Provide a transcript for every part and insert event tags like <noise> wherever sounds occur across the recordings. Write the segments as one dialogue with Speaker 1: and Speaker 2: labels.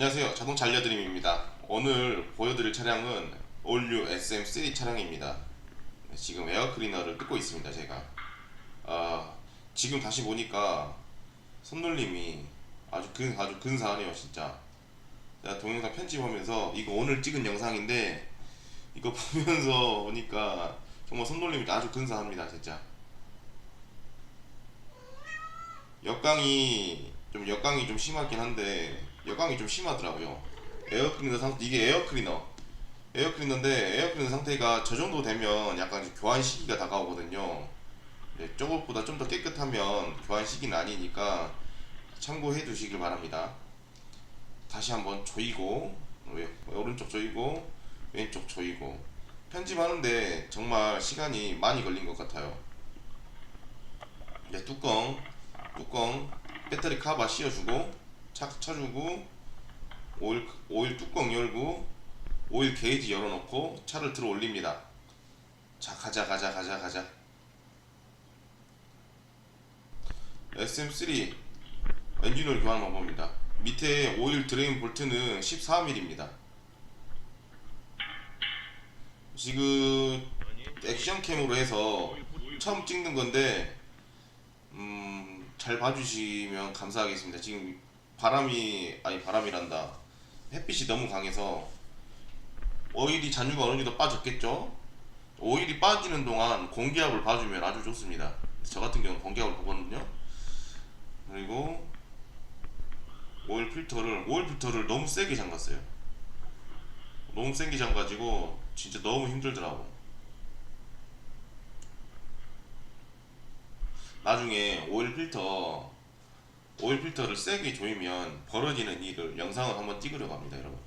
Speaker 1: 안녕하세요. 자동차 알려드림입니다. 오늘 보여드릴 차량은 올류 SM3 차량입니다. 네, 지금 에어클리너를 뜯고 있습니다. 제가 아, 지금 다시 보니까 손놀림이 아주 근 아주 근사하네요. 진짜 제가 동영상 편집하면서 이거 오늘 찍은 영상인데 이거 <laughs> 보면서 보니까 정말 손놀림이 아주 근사합니다. 진짜 역광이 좀 역광이 좀 심하긴 한데 역광이 좀 심하더라고요. 에어클리너 상태 이게 에어클리너 에어클리너인데 에어클리너 상태가 저 정도 되면 약간 교환 시기가 다가오거든요. 네, 저것보다 좀 더 깨끗하면 교환 시기는 아니니까 참고해 두시길 바랍니다. 다시 한번 조이고 왜- 오른쪽 조이고 왼쪽 조이고 편집하는데 정말 시간이 많이 걸린 것 같아요. 이제 뚜껑 뚜껑 배터리 카바 씌워주고 착 쳐주고 오일 오일 뚜껑 열고 오일 게이지 열어놓고 차를 들어 올립니다. 자 가자 가자 가자 가자. SM3 엔진오일 교환 방법입니다. 밑에 오일 드레인 볼트는 14mm입니다. 지금 액션캠으로 해서 처음 찍는 건데 음, 잘 봐주시면 감사하겠습니다. 지금 바람이 아니 바람이란다. 햇빛이 너무 강해서 오일이 잔유가 어느 정도 빠졌겠죠? 오일이 빠지는 동안 공기압을 봐주면 아주 좋습니다. 저 같은 경우는 공기압을 보거든요. 그리고 오일 필터를 오일 필터를 너무 세게 잠갔어요. 너무 세게 잠가지고 진짜 너무 힘들더라고. 나중에 오일 필터 오일 필터를 세게 조이면 벌어지는 일을 영상을 한번 찍으려고 합니다, 여러분.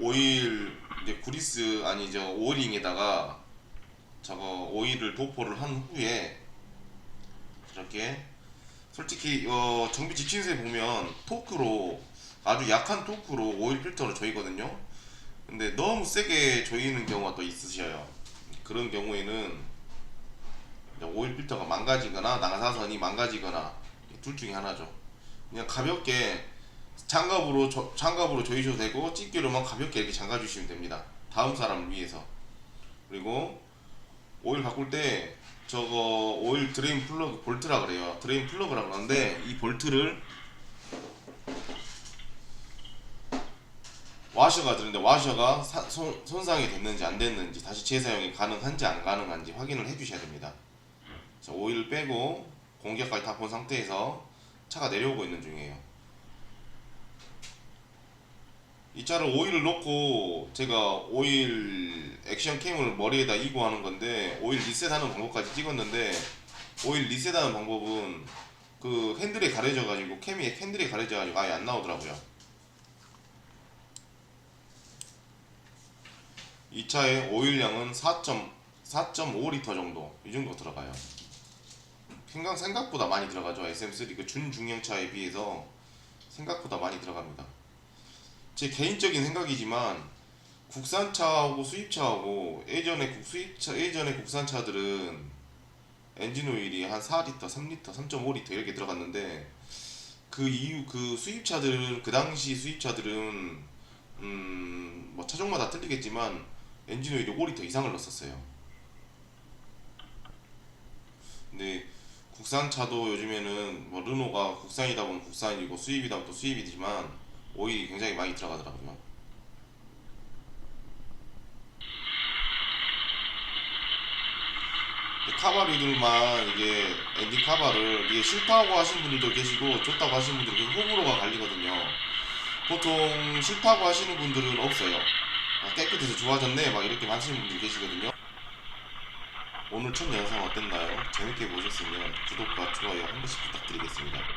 Speaker 1: 오일 이제 구리스 아니죠 오일링에다가 저거 오일을 도포를 한 후에 이렇게 솔직히 어, 정비 지침서에 보면 토크로 아주 약한 토크로 오일 필터를 조이거든요. 근데 너무 세게 조이는 경우가 또 있으셔요. 그런 경우에는 오일 필터가 망가지거나 나사선이 망가지거나 둘 중에 하나죠. 그냥 가볍게 장갑으로 조, 장갑으로 조이셔도 되고 집게로만 가볍게 이렇게 잠가 주시면 됩니다. 다음 사람을 위해서. 그리고 오일 바꿀 때 저거 오일 드레인 플러그 볼트라 그래요. 드레인 플러그라 그러는데 이 볼트를 와셔가 들는데 와셔가 사- 손, 손상이 됐는지 안 됐는지 다시 재사용이 가능한지 안 가능한지 확인을 해주셔야 됩니다. 자, 오일을 빼고 공기압까지 다 본 상태에서 차가 내려오고 있는 중이에요. 이 차를 오일을 넣고 제가 오일 액션 캠을 머리에다 이고 하는 건데 오일 리셋하는 방법까지 찍었는데 오일 리셋하는 방법은 그 핸들에 가려져 가지고 캠이 핸들에 가려져 가지고 아예 안 나오더라고요. 이 차의 오일량은 4.4.5리터 정도 이 정도 들어가요. 생각 생각보다 많이 들어가죠. SM3 그 준중형 차에 비해서 생각보다 많이 들어갑니다. 제 개인적인 생각이지만 국산차하고 수입차하고 예전에 국 수입차 예전에 국산차들은 엔진 오일이 한 4리터, 3리터, 3.5리터 이렇게 들어갔는데 그 이후 그 수입차들은 그 당시 수입차들은 음 뭐 차종마다 틀리겠지만 엔진 오일이 5리터 이상을 넣었었어요. 근데 국산차도 요즘에는 뭐 르노가 국산이다 보면 국산이고 수입이다 보면 또 수입이지만 오일이 굉장히 많이 들어가더라고요. 카바류들만 이게 엔진 카바를 이게 싫다고 하시는 분들도 계시고 좋다고 분들이 그 호불호가 갈리거든요. 보통 싫다고 하시는 분들은 없어요. 아, 깨끗해서 좋아졌네 막 이렇게 하시는 분들이 계시거든요. 오늘 첫 영상 어땠나요? 재밌게 보셨으면 구독과 좋아요 한 번씩 부탁드리겠습니다.